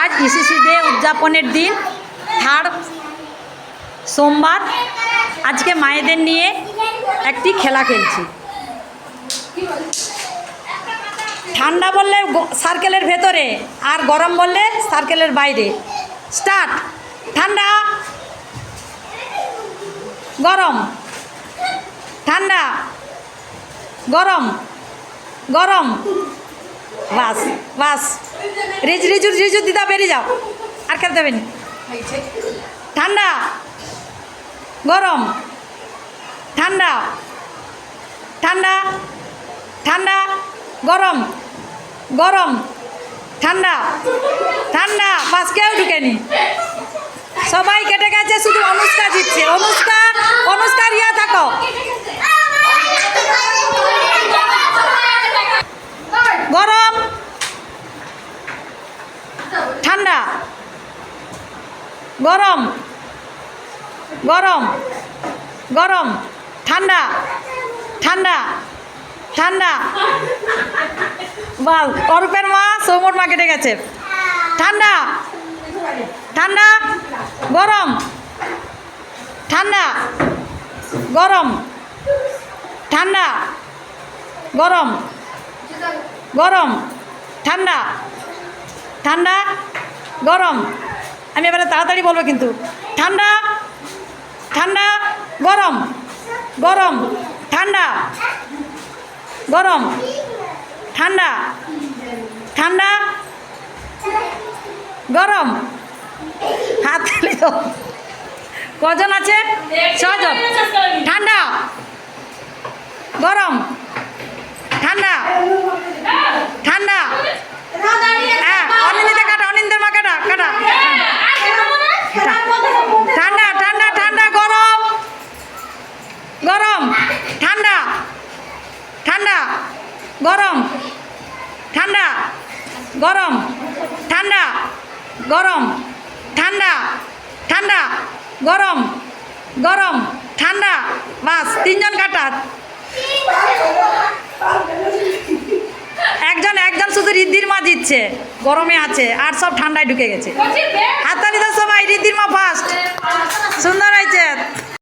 আজ ECC day উদযাপনের দিন, থার্ড সোমবার। আজকে মায়েদের নিয়ে একটি খেলা খেলছি। ঠান্ডা বললে সার্কেলের ভেতরে আর গরম বললে সার্কেলের বাইরে। স্টার্ট ঠান্ডা। গরম। ঠান্ডা। গরম। গরম। বাস বাস। রিজ, রিজু রিজু, দিদা, বেরিয়ে যাও। আর খেলতে হবে ঠান্ডা। গরম। ঠান্ডা। ঠান্ডা। ঠান্ডা। গরম। গরম। ঠান্ডা। ঠান্ডা। বাস, কেউ ঢুকেনি। সবাই কেটে গেছে, শুধু অনুষ্কা জিতছে। অনুষ্কা অনুষ্কা রিয়া থাকো গরম ঠান্ডা। গরম। গরম। গরম। ঠান্ডা। ঠান্ডা। ঠান্ডা। বাল অরূপের মা মা কেটে গেছে। ঠান্ডা। ঠান্ডা। গরম। ঠান্ডা। গরম। ঠান্ডা। গরম। গরম। ঠান্ডা। ঠান্ডা। গরম। আমি এবারে তাড়াতাড়ি বলব কিন্তু। ঠান্ডা ঠান্ডা, গরম গরম, ঠান্ডা গরম, ঠান্ডা ঠান্ডা, গরম। হাত। কজন আছে? ছজন। ঠান্ডা গরম ঠান্ডা ঠান্ডা হ্যাঁ অনিন্দিতে কাটা অনিন্দের মা কাটা কাটা ঠান্ডা ঠান্ডা ঠান্ডা গরম গরম, ঠান্ডা ঠান্ডা, গরম ঠান্ডা গরম ঠান্ডা গরম, ঠান্ডা ঠান্ডা, গরম গরম, ঠান্ডা, বাস, তিনজন কাটার একজন একজন শুধু রিদ্ধির মা জিতছে, গরমে আছে, আর সব ঠান্ডায় ঢুকে গেছে। হাততালি তো সবাই, রিদ্ধির মা ফার্স্ট সুন্দর হয়েছে।